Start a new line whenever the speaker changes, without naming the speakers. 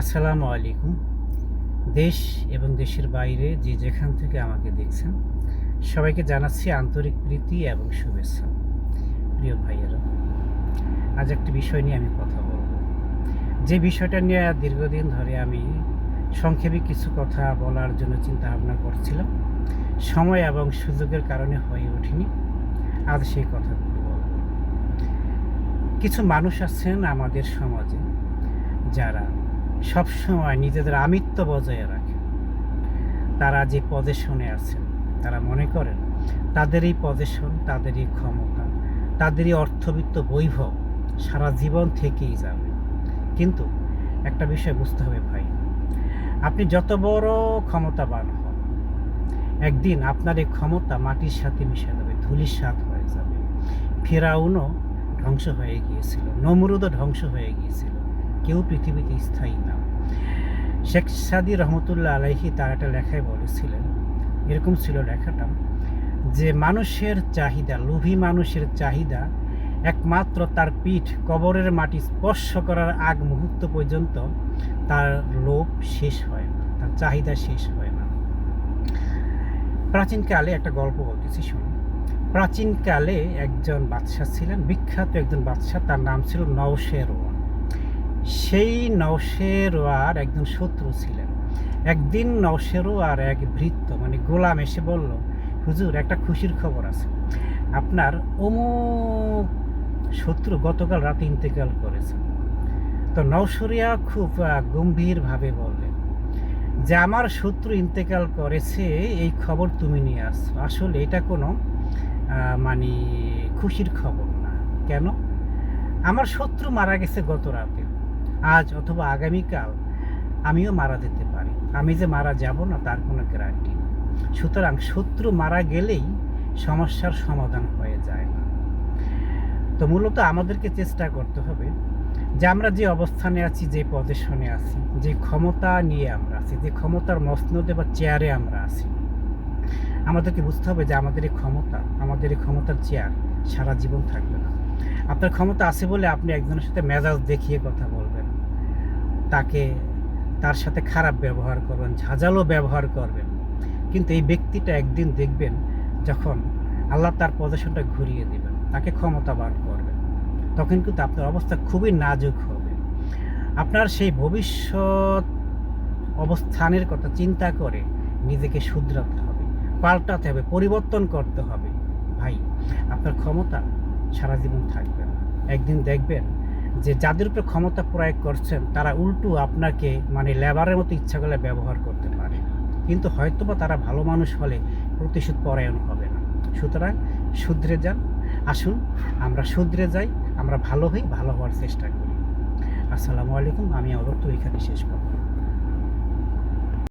আসসালামু আলাইকুম। দেশ এবং দেশের বাইরে যে যেখান থেকে আমাকে দেখছেন, সবাইকে জানাচ্ছি আন্তরিক প্রীতি এবং শুভেচ্ছা। প্রিয় ভাইয়েরা, আজ একটি বিষয় নিয়ে আমি কথা বলব। যে বিষয়টা নিয়ে দীর্ঘদিন ধরে আমি সংক্ষেপে কিছু কথা বলার জন্য চিন্তা ভাবনা করছিলাম, সময় এবং সুযোগের কারণে হয়ে ওঠেনি, আজ সেই কথাগুলো বলব। কিছু মানুষ আছেন আমাদের সমাজে যারা সবসময় নিজেদের আমিত্ব বজায় রাখে। তারা যে পজিশনে আছেন, তারা মনে করেন তাদের এই পজিশন তাদের এই ক্ষমতা তাদের এই অর্থবিত্ত বৈভব সারা জীবন থেকেই যাবে। কিন্তু একটা বিষয় বুঝতে হবে ভাই, আপনি যত বড় ক্ষমতাবান হন, একদিন আপনার এই ক্ষমতা মাটির সাথে মিশে যাবে, ধুলির সাথ হয়ে যাবে। ফেরাউনও ধ্বংস হয়ে গিয়েছিল, নমরুদও ধ্বংস হয়ে গিয়েছিল। কেউ পৃথিবীতে স্থায়ী না। শেখ সাদি রহমতুল্লাহ আলাইহি তার একটা লেখায় বলেছিলেন, এরকম ছিল লেখাটা, যে মানুষের চাহিদা, লোভী মানুষের চাহিদা একমাত্র তার পিঠ কবরের মাটি স্পর্শ করার আগ মুহূর্ত পর্যন্ত তার লোভ শেষ হয় না, তার চাহিদা শেষ হয় না। প্রাচীনকালে একটা গল্প বলতেছি, শুনুন। প্রাচীনকালে একজন বাদশাহ ছিলেন, বিখ্যাত একজন বাদশাহ, তার নাম ছিল নওশেরওয়া সেই নওশেরওয়ার একজন শত্রু ছিলেন। একদিন নওশেরওয়ার এক ভৃত্য মানে গোলাম এসে বলল, হুজুর, একটা খুশির খবর আছে। আপনার অমুক শত্রু গতকাল রাতে ইন্তেকাল করেছে। তো নওশরিয়া খুব গম্ভীরভাবে বললেন যে আমার শত্রু ইন্তেকাল করেছে, এই খবর তুমি নিয়ে আসছো। আসলে এটা কোনো মানে খুশির খবর না। কেন? আমার শত্রু মারা গেছে গত রাতে। আজ অথবা আগামীকাল আমিও মারা যেতে পারি। আমি যে মারা যাব না, তার কোনো গ্যারান্টি সুতরাং শত্রু মারা গেলেই সমস্যার সমাধান হয়ে যায় না। তো মূলত আমাদেরকে চেষ্টা করতে হবে যে আমরা যে অবস্থানে আছি, যে পজিশনে আছি, যে ক্ষমতা নিয়ে আমরা আছি, যে ক্ষমতার মসনদে বা চেয়ারে আমরা আছি, আমাদেরকে বুঝতে হবে যে আমাদের এই ক্ষমতা, আমাদের এই ক্ষমতার চেয়ার সারা জীবন থাকবে না। আপনার ক্ষমতা আছে বলে আপনি একজনের সাথে মেজাজ দেখিয়ে কথা বলবেন। তাকে তার সাথে খারাপ ব্যবহার করবেন, ঝাঁঝালো ব্যবহার করবেন। কিন্তু এই ব্যক্তিটা একদিন দেখবেন যখন আল্লাহ তার পজিশনটা ঘুরিয়ে দেবেন, তাকে ক্ষমতাবান করবেন, তখন কিন্তু আপনার অবস্থা খুবই নাজুক হবে। আপনার সেই ভবিষ্যৎ অবস্থানের কথা চিন্তা করে নিজেকে শুধরাতে হবে, পাল্টাতে হবে, পরিবর্তন করতে হবে। ভাই, আপনার ক্ষমতা সারা জীবন থাকবে একদিন দেখবেন যে যাদের উপরে ক্ষমতা প্রয়োগ করছেন, তারা উল্টো আপনাকে মানে লেবারের মতো ইচ্ছা করলে ব্যবহার করতে পারে। কিন্তু হয়তোবা তারা ভালো মানুষ হলে প্রতিশোধ পরায়ণ হবে না। সুতরাং শুধরে যান। আসুন, আমরা শুধরে যাই, আমরা ভালো হই, ভালো হওয়ার চেষ্টা করি। আসসালামু আলাইকুম, আমি অবত্য এখানে শেষ করব